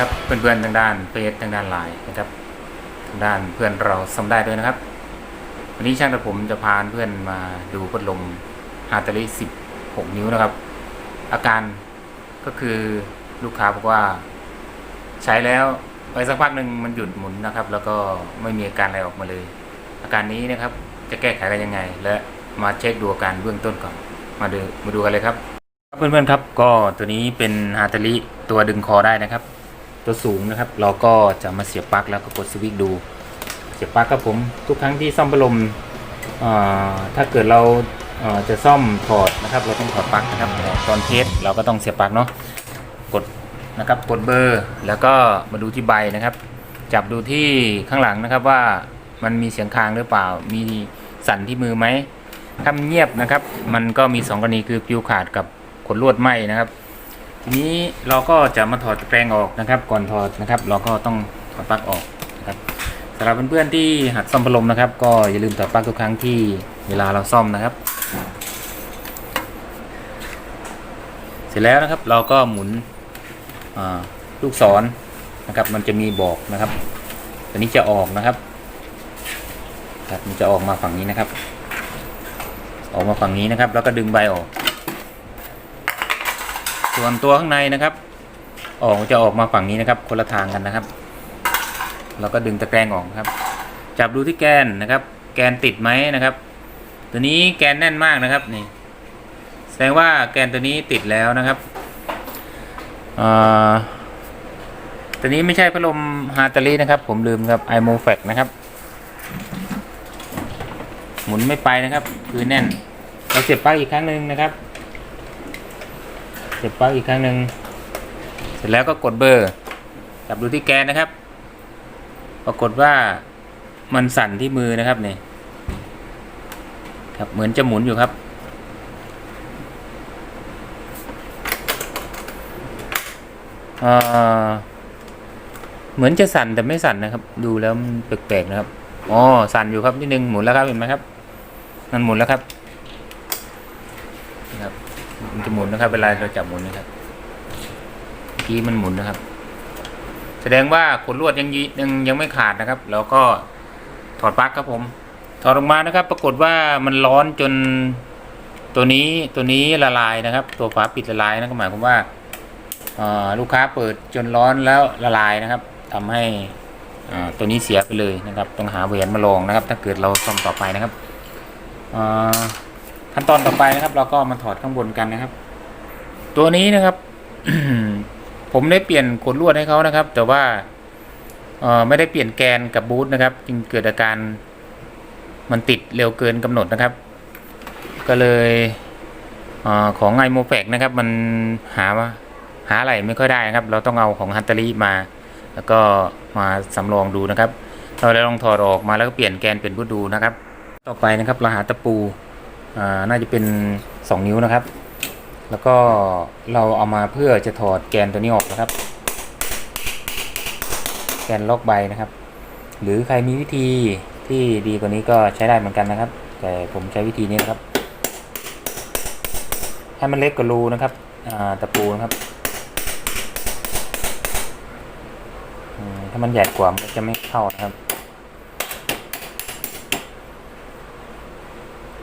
ครับเพื่อนๆทางด้านเฟซทางด้านไลน์นะครับทางด้านเพื่อนเราซ่อมได้ด้วยนะครับ วันนี้ช่างตัดผมจะพาเพื่อนมาดูพัดลมฮาร์ตาริ16 นิ้วนะครับ อาการก็คือลูกค้าบอกว่าใช้แล้วไปสักพักหนึ่งมันหยุดหมุนนะครับ แล้วก็ไม่มีอาการอะไรออกมาเลย อาการนี้นะครับจะแก้ไขได้ยังไง และมาเช็คดูอาการเบื้องต้นก่อนมาดูมาดูกันเลยครับเพื่อนๆครับก็ตัวนี้เป็นฮาตาริตัวดึงคอได้นะครับ ตัวสูงนะครับ เราก็จะมาเสียบปลั๊กแล้วก็กดสวิตช์ดู เสียบปลั๊กครับผมทุกครั้งที่ซ่อมพัดลมถ้าเกิดเราเจะซ่อมถอดนะครับ เราต้องถอดปลั๊กนะครับตอนเทสเราก็ต้องเสียบปลั๊กเนาะกดนะครับกดเบอร์แล้วก็มาดูที่ใบนะครับ จับดูที่ข้างหลังนะครับว่ามันมีเสียงค้างหรือเปล่า มีสั่นที่มือไหมถ้ามันเงียบนะครับ มันก็มีสองกรณีคือฟิวขาดกับขนลวดไหมนะครับ ทีนี้เราก็จะมาถอดตะแกรงออกนะครับ ก่อนถอดนะครับ เราก็ต้องถอดปลั๊กออกนะครับสำหรับเพื่อนๆที่หัดซ่อมพัดลมนะครับ ก็อย่าลืมถอดปลั๊กทุกครั้งที่เวลาเราซ่อมนะครับ เสร็จแล้วนะครับเราก็หมุนลูกศรนะครับ มันจะมีบอกนะครับตัวนี้จะออกนะครับครับมันจะออกมาฝั่งนี้นะครับ ออกมาฝั่งนี้นะครับ แล้วก็ดึงใบออก ส่วนตัวข้างในนะครับ ออกจะออกมาฝั่งนี้นะครับ คนละทางกันนะครับ เราก็ดึงตะแกรงออกครับ จับดูที่แกนนะครับ แกนติดไหมนะครับ ตัวนี้แกนแน่นมากนะครับนี่ แสดงว่าแกนตัวนี้ติดแล้วนะครับอ่าตัวนี้ไม่ใช่พัดลมฮาตาลีนะครับ ผมลืมครับไอโมแฟกนะครับ หมุนไม่ไปนะครับ คือแน่น เราเสียบปลั๊กอีกครั้งหนึ่งนะครับ เสียบปลั๊กอีกครั้งหนึ่งเสร็จแล้วก็กดเบอร์จับดูที่แกนนะครับ ปรากฏว่ามันสั่นที่มือนะครับนี่ครับเหมือนจะหมุนอยู่ครับ เหมือนจะสั่นแต่ไม่สั่นนะครับ ดูแล้วมันแปลกๆนะครับ อ๋อ สั่นอยู่ครับนิดนึงหมุนแล้วครับเห็นไหมครับ มันหมุนแล้วครับ มันจะหมุนนะครับ เวลาเราจับหมุนนะครับเมื่อกี้มันหมุนนะครับ แสดงว่าขนลวดยังยังยังไม่ขาดนะครับ แล้วก็ถอดปลั๊กครับผม ถอดออกมานะครับ ปรากฏว่ามันร้อนจนตัวนี้ตัวนี้ละลายนะครับ ตัวฝาปิดละลายนั่นก็หมายความว่าลูกค้าเปิดจนร้อนแล้วละลายนะครับทำให้ตัวนี้เสียไปเลยนะครับ ต้องหาแหวนมาลองนะครับ ถ้าเกิดเราซ่อมต่อไปนะครับอ่า ขั้นตอนต่อไปนะครับ เราก็มาถอดข้างบนกันนะครับ ตัวนี้นะครับ ผมได้เปลี่ยนขนลวดให้เขานะครับ แต่ว่าเออไม่ได้เปลี่ยนแกนกับบูทนะครับ จึงเกิดอาการมันติดเร็วเกินกำหนดนะครับ ก็เลยเออของไอโมแฟกนะครับ มันหาหาอะไรไม่ค่อยได้นะครับ เราต้องเอาของฮันตารีมา แล้วก็มาสำรองดูนะครับ เราได้ลองถอดออกมาแล้วก็เปลี่ยนแกนเป็นบูทดูนะครับ ต่อไปนะครับเราหาตะปู น่าจะเป็น 2 นิ้วนะครับ แล้วก็เราเอามาเพื่อจะถอดแกนตัวนี้ออกนะครับ แกนล็อกใบนะครับ หรือใครมีวิธีที่ดีกว่านี้ก็ใช้ได้เหมือนกันนะครับ แต่ผมใช้วิธีนี้นะครับให้มันเล็กกว่ารูนะครับตะปูนะครับถ้ามันใหญ่กว่ามันจะไม่เข้านะครับ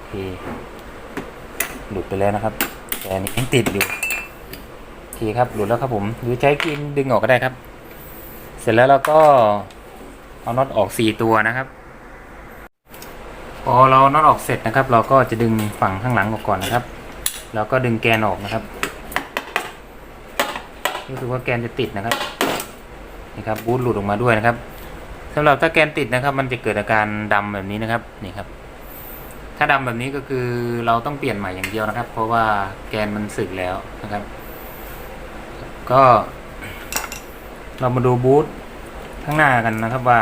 โอ เคหลุดไปแล้วนะครับ แต่นี้ยังติดอยู่โอเคครับหลุดแล้วครับผมหรือใช้ครีดึงออกก็ได้ครับ เสร็จแล้วเราก็เอาน็อตออกสี่ตัวนะครับ พอเราน็อตออกเสร็จนะครับ เราก็จะดึงฝั่งข้างหลังออกก่อนนะครับ แล้วก็ดึงแกนออกนะครับรู้สึกว่าแกนจะติดนะครับนี่ครับบูทหลุดออกมาด้วยนะครับสำหรับถ้าแกนติดนะครับ มันจะเกิดอาการดำแบบนี้นะครับนี่ครับ ถ้าดำแบบนี้ก็คือเราต้องเปลี่ยนใหม่อย่างเดียวนะครับ เพราะว่าแกนมันสึกแล้วนะครับ ก็ เรามาดูบูธข้างหน้ากันนะครับว่า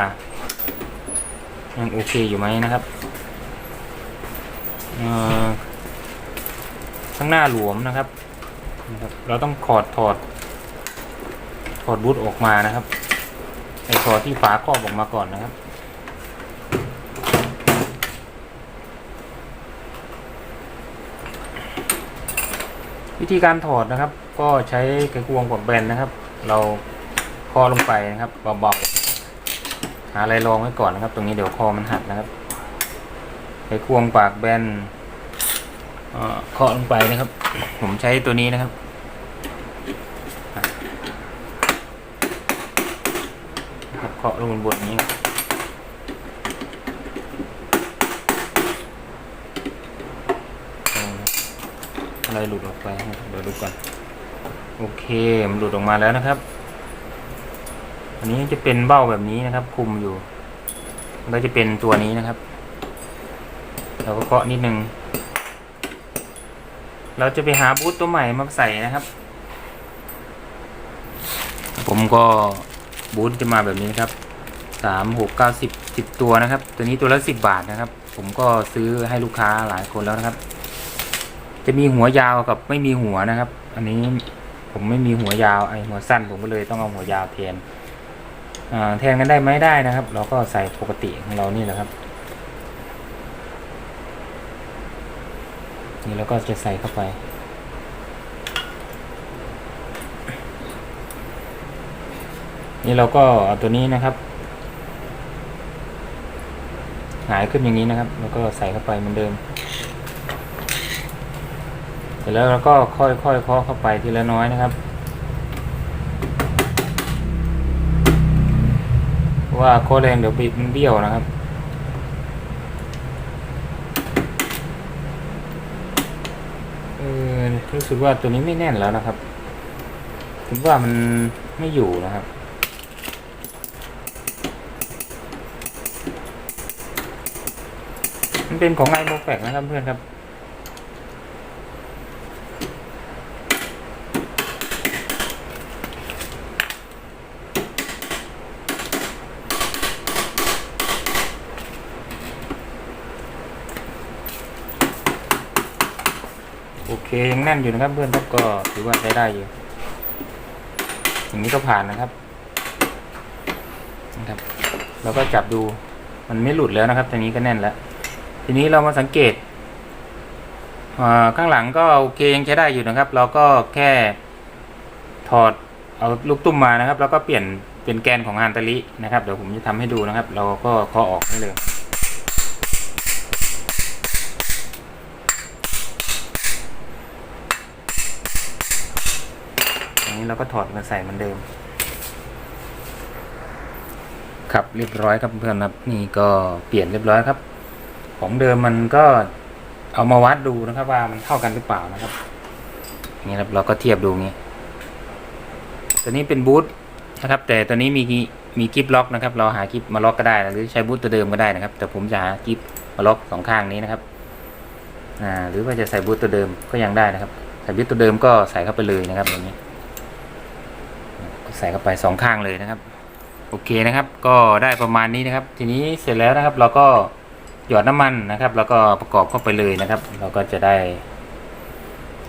ยังโอเคอยู่ไหมนะครับข้างหน้าหลวมนะครับนะครับ เราต้องถอดถอด ถอดบูธออกมานะครับไอถอดที่ฝาครอบออกมาก่อนนะครับ วิธีการถอดนะครับ ก็ใช้ไขควงกดแบนนะครับ เราคอลงไปนะครับเบาๆหาอะไรรองไว้ก่อนนะครับ ตรงนี้เดี๋ยวคอมันหักนะครับใช้ควงปากแบนเอ่อเคาะลงไปนะครับ ผมใช้ตัวนี้นะครับนะครับเคาะลงบนนี้ครับเอา อะไรหลุดออกไปเดี๋ยวดูก่อน โอเค มันหลุดออกมาแล้วนะครับ อันนี้จะเป็นเบ้าแบบนี้นะครับ คุมอยู่มันก็จะเป็นตัวนี้นะครับ เราก็เคาะนิดนึง เราจะไปหาบูทตัวใหม่มาใส่นะครับ ผมก็บูทจะมาแบบนี้นครับสามหกเก้าสิบสิบตัวนะครับ ตัวนี้ตัวละสิบบาทนะครับ ผมก็ซื้อให้ลูกค้าหลายคนแล้วนะครับ จะมีหัวยาวกับไม่มีหัวนะครับ อันนี้ผมไม่มีหัวยาวไอหัวสั้นผมก็เลยต้องเอาหัวยาวแทนอ่าแทนกันได้ไหมได้นะครับ เราก็ใส่ปกติของเรานี่แหละครับ นี่เราก็จะใส่เข้าไปนี่เราก็เอาตัวนี้นะครับ หายขึ้นอย่างนี้นะครับ แล้วก็ใส่เข้าไปเหมือนเดิม เสร็จแล้วเราก็ค่อยๆเคาะเข้าไปทีละน้อยนะครับ ว่าเคแรงเดี๋ยวบิดมันเบี้ยวนะครับเออรู้สึกว่าตัวนี้ไม่แน่นแล้วนะครับคิดว่ามันไม่อยู่นะครับมันเป็นของไอโมแฟกนะครับเพื่อนครับ เคยังแน่นอยู่นะครับเพื่อนครับก็ถือว่าใช้ได้อยู่อย่างนี้ก็ผ่านนะครับนะครับ แล้วก็จับดูมันไม่หลุดแล้วนะครับทีนี้ก็แน่นแล้ว ทีนี้เรามาสังเกตอ่าข้างหลังก็โอเคยังใช้ได้อยู่นะครับ เราก็แค่ถอดเอาลูกตุ้มมานะครับ แล้วก็เปลี่ยนเป็นแกนของฮานตาลินะครับ เดี๋ยวผมจะทำให้ดูนะครับ เราก็เคาะออกให้เลย อั นี้เราก็ถอดมาใส่เหมือนเดิม ครับเรียบร้อยครับเพื่อนครับนี่ก็เปลี่ยนเรียบร้อยครับ ของเดิมมันก็เอามาวัดดูนะครับ ว่ามันเข้ากันหรือเปล่านะครับนี่ครับเราก็เทียบดูงี้ตัวนี้เป็นบูทนะครับ แต่ตัวนี้มีมีกิฟล็อกนะครับ เราหากิฟมาล็อกก็ได้หรือใช้บูทตัวเดิมก็ได้นะครับ แต่ผมจะหากิฟมาล็อกสองข้างนี้นะครับอ่าหรือว่าจะใส่บูทตัวเดิมก็ยังได้นะครับ ใส่บูทตัวเดิมก็ใส่เข้าไปเลยนะครับอย่างนี้ ใส่เข้าไปสองข้างเลยนะครับ โอเคนะครับ ก็ได้ประมาณนี้นะครับ ทีนี้เสร็จแล้วนะครับ เราก็หยอดน้ำมันนะครับ แล้วก็ประกอบเข้าไปเลยนะครับ เราก็จะได้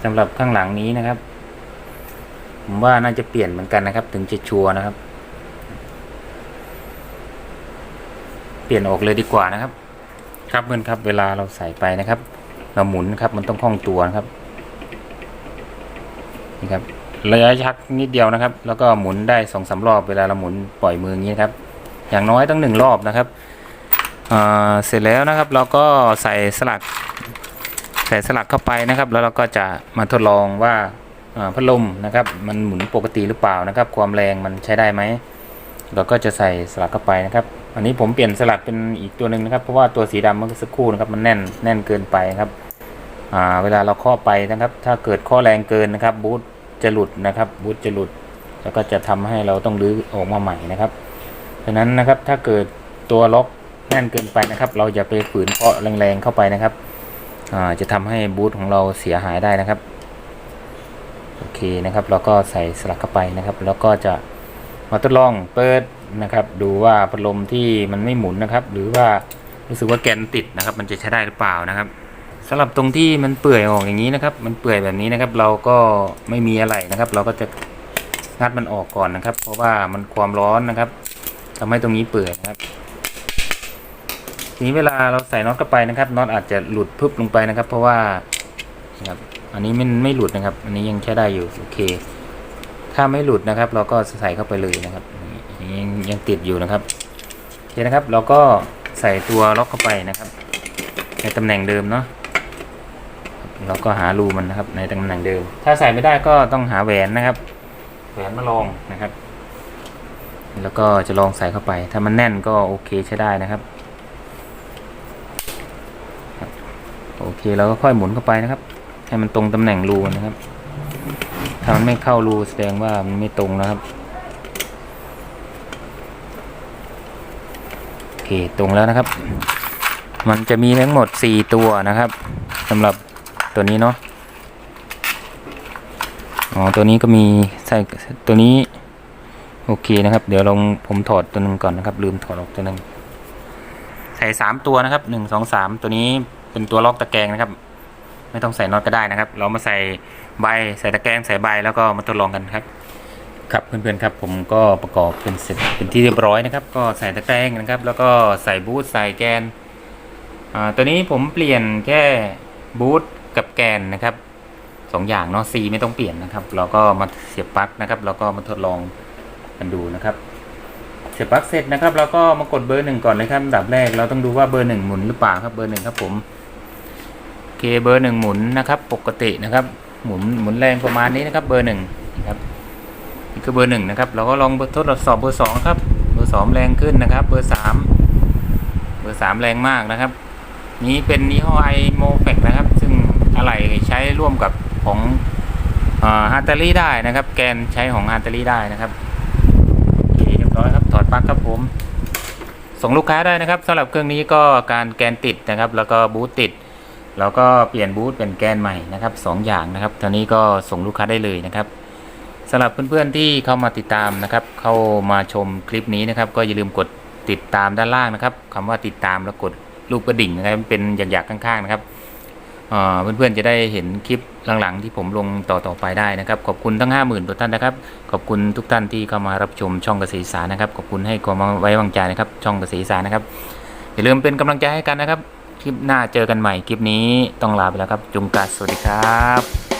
สำหรับข้างหลังนี้นะครับ ผมว่าน่าจะเปลี่ยนเหมือนกันนะครับ ถึงจะชัวร์นะครับ เปลี่ยนออกเลยดีกว่านะครับ ครับเพื่อนครับ เวลาเราใส่ไปนะครับ เราหมุนครับ มันต้องคล่องตัวนะครับนี่ครับ ระยะชักนิดเดียวนะครับ แล้วก็หมุนได้สองสารอบเวลาเราหมุนปล่อยมืออย่างนี้ครับอย่างน้อยต้องหนึ่งรอบนะครับเสร็จแล้วนะครับเราก็ใส่สลักใส่สลักเข้าไปนะครับ แล้วเราก็จะมาทดลองว่าพัดลมนะครับ มันหมุนปกติหรือเปล่านะครับ ความแรงมันใช้ได้ไหมเราก็จะใส่สลักเข้าไปนะครับ อันนี้ผมเปลี่ยนสลักเป็นอีกตัวหนึ่งนะครับ เพราะว่าตัวสีดำเมื่อสักครู่นะครับ มันแน่นแน่นเกินไปครับเวลาเราเคาะไปนะครับ ถ้าเกิดข้อแรงเกินนะครับบูท จะหลุดนะครับบูทจะหลุด แล้วก็จะทำให้เราต้องรื้อออกมาใหม่นะครับฉะนั้นนะครับถ้าเกิดตัวล็อกแน่นเกินไปนะครับ เราอย่าไปฝืนเคาะแรงๆเข้าไปนะครับจะทำให้บูทของเราเสียหายได้นะครับโอเคนะครับเราก็ใส่สลักเข้าไปนะครับ แล้วก็จะมาทดลองเปิดนะครับ ดูว่าพัดลมที่มันไม่หมุนนะครับ หรือว่ารู้สึกว่าแกนติดนะครับ มันจะใช้ได้หรือเปล่านะครับ สำหรับตรงที่มันเปื่อยออกอย่างนี้นะครับ มันเปื่อยแบบนี้นะครับ เราก็ไม่มีอะไรนะครับ เราก็จะงัดมันออกก่อนนะครับ เพราะว่ามันความร้อนนะครับทำให้ตรงนี้เปื่อยนะครับ ทีนี้เวลาเราใส่น็อตเข้าไปนะครับน็อตอาจจะหลุดพึบลงไปนะครับ เพราะว่าครับอันนี้มันไม่หลุดนะครับ อันนี้ยังใช้ได้อยู่โอเค ถ้าถ้าไม่หลุดนะครับ เราก็ใส่เข้าไปเลยนะครับยังยังติดอยู่นะครับโอเคนะครับ เราก็ใส่ตัวล็อกเข้าไปนะครับ ในตำแหน่งเดิมเนาะ เราก็หารูมันนะครับ ในตำแหน่งเดิม ถ้าใส่ไม่ได้ก็ต้องหาแหวนนะครับ แหวนมาลองนะครับ แล้วก็จะลองใส่เข้าไป ถ้ามันแน่นก็โอเคใช้ได้นะครับครับโอเคเราก็ค่อยหมุนเข้าไปนะครับ ให้มันตรงตำแหน่งรูนะครับ ถ้ามันไม่เข้ารูแสดงว่ามันไม่ตรงนะครับโอเคตรงแล้วนะครับ มันจะมีทั้งหมด 4 ตัวนะครับสำหรับ ตัวนี้เนาะอ๋อตัวนี้ก็มีใส่ตัวนี้ โอเคนะครับ เดี๋ยวลองผมถอดตัวนึงก่อนนะครับ ลืมถอดออกตัวนึงใส่สามตัวนะครับหนึ่งสองสามตัวนี้เป็นตัวล็อกตะแกรงนะครับ ไม่ต้องใส่น็อตก็ได้นะครับ เรามาใส่ใบใส่ตะแกรงใส่ใบแล้วก็มาทดลองกันครับ ครับเพื่อนๆครับ ผมก็ประกอบเป็นเสร็จเป็นที่เรียบร้อยนะครับ ก็ใส่ตะแกรงนะครับ แล้วก็ใส่บูทใส่แกนอ่าตัวนี้ผมเปลี่ยนแค่บูท กับแกนนะครับสองอย่างเนาะ C ไม่ต้องเปลี่ยนนะครับ เราก็มาเสียบปลั๊กนะครับ แล้วก็มาทดลองกันดูนะครับ เสียบปลั๊กเสร็จนะครับ เราก็มากดเบอร์หนึ่งก่อนเลยครับดับแรกเราต้องดูว่าเบอร์หนึ่งหมุนหรือเปล่าครับเบอร์หนึ่งครับผมโอเคเบอร์หนึ่งหมุนนะครับ ปกตินะครับ หมุนหมุนแรงประมาณนี้นะครับ เบอร์หนึ่งนะครับนี่คือเบอร์หนึ่งนะครับ เราก็ลองทดสอบเบอร์สองครับ เบอร์สองแรงขึ้นนะครับ เบอร์สามเบอร์สามแรงมากนะครับ นี้เป็นยี่ห้อไอโมเฟกนะครับ อะไหล่ใช้ร่วมกับของฮาร์ตารี่ได้นะครับ แกนใช้ของฮาร์ตารี่ได้นะครับโอเคเรียบร้อยครับถอดปลั๊กครับผม ส่งลูกค้าได้นะครับสำหรับเครื่องนี้ก็การแกนติดนะครับ แล้วก็บูทติดแล้วก็เปลี่ยนบูทเป็นแกนใหม่นะครับสองอย่างนะครับตอนนี้ก็ส่งลูกค้าได้เลยนะครับสำหรับเพื่อนๆที่เข้ามาติดตามนะครับ เข้ามาชมคลิปนี้นะครับ ก็อย่าลืมกดติดตามด้านล่างนะครับคำว่าติดตามแล้วกดรูปกระดิ่งนะครับเป็นหยักๆข้างๆนะครับ เพื่อนๆจะได้เห็นคลิปหลังๆ ที่ผมลงต่อๆไปได้นะครับ ขอบคุณทั้ง 50,000ตัวท่านนะครับ ขอบคุณทุกท่านที่เข้ามารับชมช่องเกษตรอีสารนะครับ ขอบคุณให้ความไว้วางใจนะครับ ช่องเกษตรอีสารนะครับ อย่าลืมเป็นกำลังใจให้กันนะครับ คลิปหน้าเจอกันใหม่ คลิปนี้ต้องลาไปแล้วครับ จุงกัสสวัสดีครับ